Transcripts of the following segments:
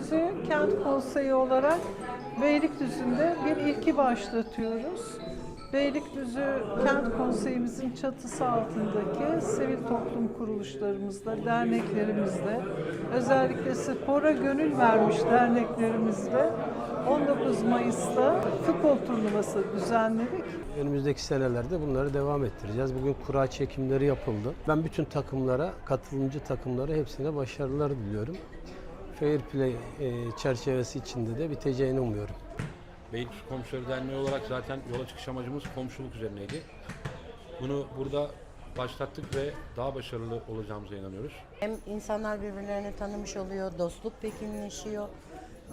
Beylikdüzü Kent Konseyi olarak Beylikdüzü'nde bir ilki başlatıyoruz. Beylikdüzü Kent Konseyimizin çatısı altındaki sivil toplum kuruluşlarımızda, derneklerimizde, özellikle spora gönül vermiş derneklerimizde 19 Mayıs'ta futbol turnuvası düzenledik. Önümüzdeki senelerde bunları devam ettireceğiz. Bugün kura çekimleri yapıldı. Ben bütün takımlara, katılımcı takımlara hepsine başarılar diliyorum. Fair play e, çerçevesi içinde de biteceğini umuyorum. Beylikdüzü Komşuları Derneği olarak zaten yola çıkış amacımız komşuluk üzerineydi. Bunu burada başlattık ve daha başarılı olacağımıza inanıyoruz. Hem insanlar birbirlerini tanımış oluyor, dostluk pekинleşiyor.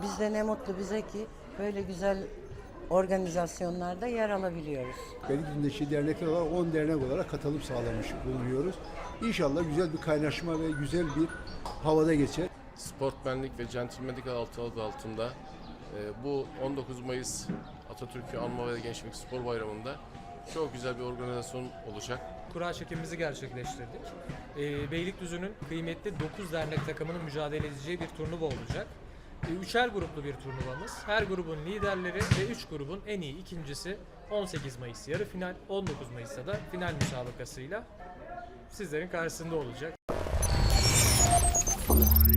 Biz de ne mutlu bize ki böyle güzel organizasyonlarda yer alabiliyoruz. Beylikdüzü'ndeki dernekler olarak 10 dernek olarak katılım sağlamış bulunuyoruz. İnşallah güzel bir kaynaşma ve güzel bir havada geçer. Sportmenlik ve centilmenlik adı altında e, bu 19 Mayıs Atatürk'ü Anma ve Gençlik Spor Bayramı'nda çok güzel bir organizasyon olacak. kura çekimimizi gerçekleştirdik. Ee, Beylikdüzü'nün kıymetli 9 dernek takımının mücadele edeceği bir turnuva olacak. Ee, üçer gruplu bir turnuvamız. Her grubun liderleri ve 3 grubun en iyi ikincisi 18 Mayıs yarı final, 19 Mayıs'ta da final müsabakasıyla sizlerin karşısında olacak. you